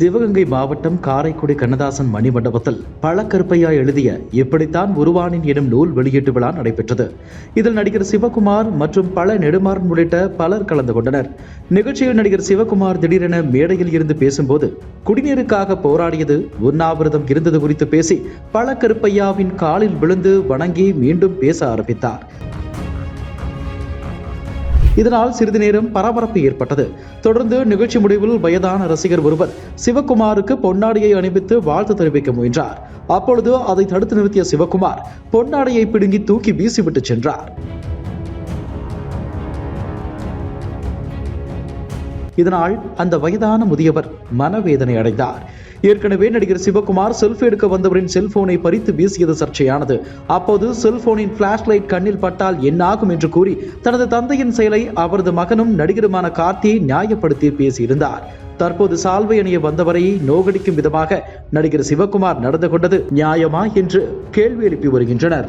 சிவகங்கை மாவட்டம் காரைக்குடி கண்ணதாசன் மணிமண்டபத்தில் பழக்கருப்பையா எழுதிய இப்படித்தான் உருவானின் எனும் நூல் வெளியீட்டு விழா நடைபெற்றது. இதில் நடிகர் சிவகுமார் மற்றும் பல நெடுமாறன் உள்ளிட்ட பலர் கலந்து கொண்டனர். நிகழ்ச்சியில் நடிகர் சிவகுமார் திடீரென மேடையில் இருந்து பேசும்போது குடிநீருக்காக போராடியது உண்ணாவிரதம் இருந்தது குறித்து பேசி பழக்கருப்பையாவின் காலில் விழுந்து வணங்கி மீண்டும் பேச ஆரம்பித்தார். இதனால் சிறிது நேரம் பரபரப்பு ஏற்பட்டது. தொடர்ந்து நிகழ்ச்சி முடிவில் வயதான ரசிகர் ஒருவர் சிவகுமாருக்கு பொன்னாடியை அணிவித்து வாழ்த்து தெரிவிக்க முயன்றார். அப்பொழுது அதை தடுத்து நிறுத்திய சிவகுமார் பொன்னாடையை பிடுங்கி தூக்கி வீசிவிட்டு சென்றார். இதனால் அந்த வயதான முதியவர் மனவேதனை அடைந்தார். ஏற்கனவே நடிகர் சிவகுமார் செல்ஃபி எடுக்க வந்தவரின் செல்போனை பறித்து வீசியது சர்ச்சையானது. அப்போது செல்போனின் பிளாஷ் லைட் கண்ணில் பட்டால் என்ன ஆகும் என்று கூறி தனது தந்தையின் செயலை அவரது மகனும் நடிகருமான கார்த்தி நியாயப்படுத்தி பேசியிருந்தார். தற்போது சால்வை அணிய வந்தவரை நோகடிக்கும் விதமாக நடிகர் சிவகுமார் நடந்து கொண்டது நியாயமா என்று கேள்வி எழுப்பி வருகின்றனர்.